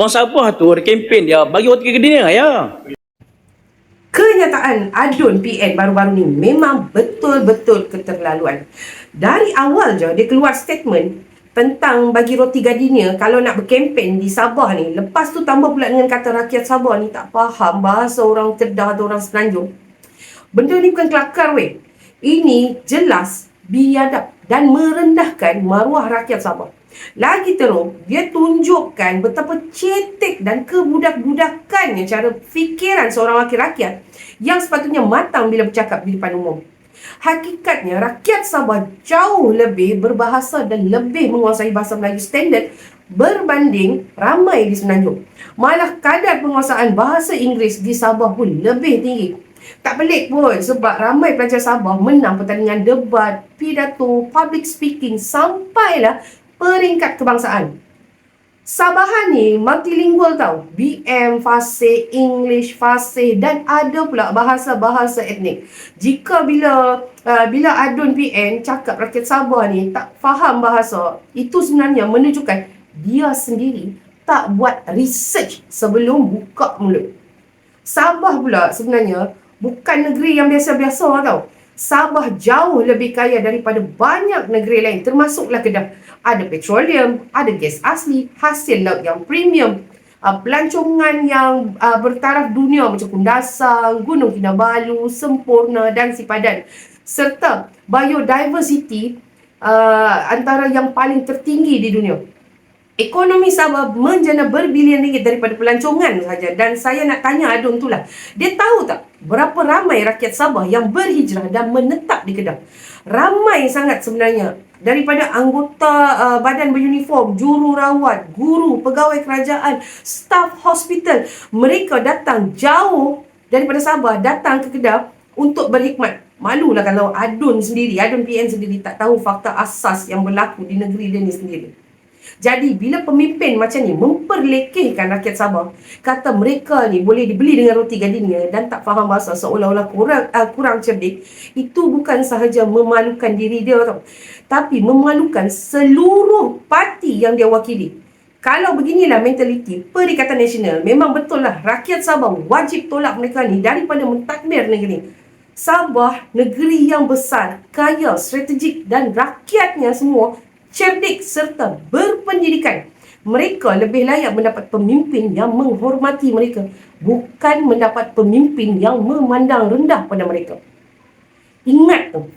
Orang Sabah tu ada kempen dia bagi roti kedai ya. Kenyataan adun PN baru-baru ni memang betul-betul keterlaluan. Dari awal je dia keluar statement tentang bagi roti Gardenia kalau nak berkempen di Sabah ni. Lepas tu tambah pula dengan kata rakyat Sabah ni tak faham bahasa orang Kedah atau orang Semenanjung. Benda ni bukan kelakar weh. Ini jelas biadab dan merendahkan maruah rakyat Sabah. Lagi teruk, dia tunjukkan betapa cetek dan kebudak-budakannya cara fikiran seorang wakil rakyat yang sepatutnya matang bila bercakap di depan umum. Hakikatnya, rakyat Sabah jauh lebih berbahasa dan lebih menguasai bahasa Melayu standard berbanding ramai di Semenanjung. Malah kadar penguasaan bahasa Inggeris di Sabah pun lebih tinggi. Tak pelik pun sebab ramai pelajar Sabah menang pertandingan debat, pidato, public speaking sampailah peringkat kebangsaan. Sabahan ni multilingual tau. BM, fasih, English, fasih dan ada pula bahasa-bahasa etnik. Jika bila uh, bila adun PN cakap rakyat Sabah ni tak faham bahasa, itu sebenarnya menunjukkan dia sendiri tak buat research sebelum buka mulut. Sabah pula sebenarnya bukan negeri yang biasa-biasa tau. Sabah jauh lebih kaya daripada banyak negeri lain termasuklah Kedah. Ada petroleum, ada gas asli, hasil laut yang premium, uh, pelancongan yang uh, bertaraf dunia macam Kundasang, Gunung Kinabalu, Sempurna dan Sipadan. Serta biodiversity uh, antara yang paling tertinggi di dunia. Ekonomi Sabah menjana berbilion ringgit daripada pelancongan sahaja. Dan saya nak tanya Adun tu lah. Dia tahu tak berapa ramai rakyat Sabah yang berhijrah dan menetap di Kedah? Ramai sangat sebenarnya. Daripada anggota uh, badan beruniform, jururawat, guru, pegawai kerajaan, staf hospital. Mereka datang jauh daripada Sabah, datang ke Kedah untuk berhikmat. Malulah kalau Adun sendiri, Adun PN sendiri tak tahu fakta asas yang berlaku di negeri dia ni sendiri. Jadi bila pemimpin macam ni memperlekehkan rakyat Sabah, kata mereka ni boleh dibeli dengan roti gardenia dan tak faham bahasa seolah-olah kurang uh, kurang cerdik, itu bukan sahaja memalukan diri dia tau, tapi memalukan seluruh parti yang dia wakili. Kalau beginilah mentaliti Perikatan Nasional, memang betul lah rakyat Sabah wajib tolak mereka ni daripada mentakbir negeri. Sabah, negeri yang besar, kaya, strategik dan rakyatnya semua cerdik serta berpendidikan. Mereka lebih layak mendapat pemimpin yang menghormati mereka, bukan mendapat pemimpin yang memandang rendah pada mereka. Ingat tu,